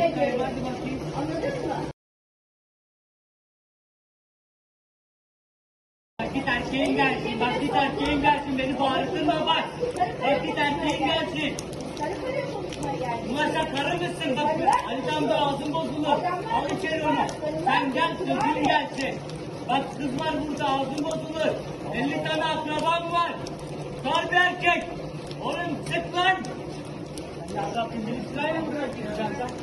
Öyle görün. Anladın mı? Vakit erkeğin gelsin, vakit erkeğin gelsin beni bağırtırma bak. Vakit erkeğin gelsin. Karı karıya. Ulan sen karı mısın? Bak Ali tam da ağzın bozulur. Al içeri onu. Sen gel çocuğun gelsin. Bak kız var burada ağzın bozulur. 50 tane akraban var. Kar bir erkek. Oğlum sık lan. Ya Rabbim beni sırayla mı bırakacaksın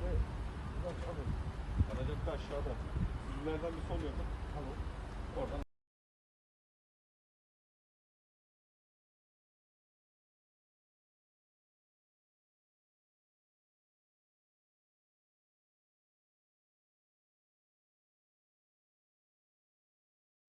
sen? Hadi. Aracakta aşağıda. Yüzlerden bir sol yapın. Tamam. Oradan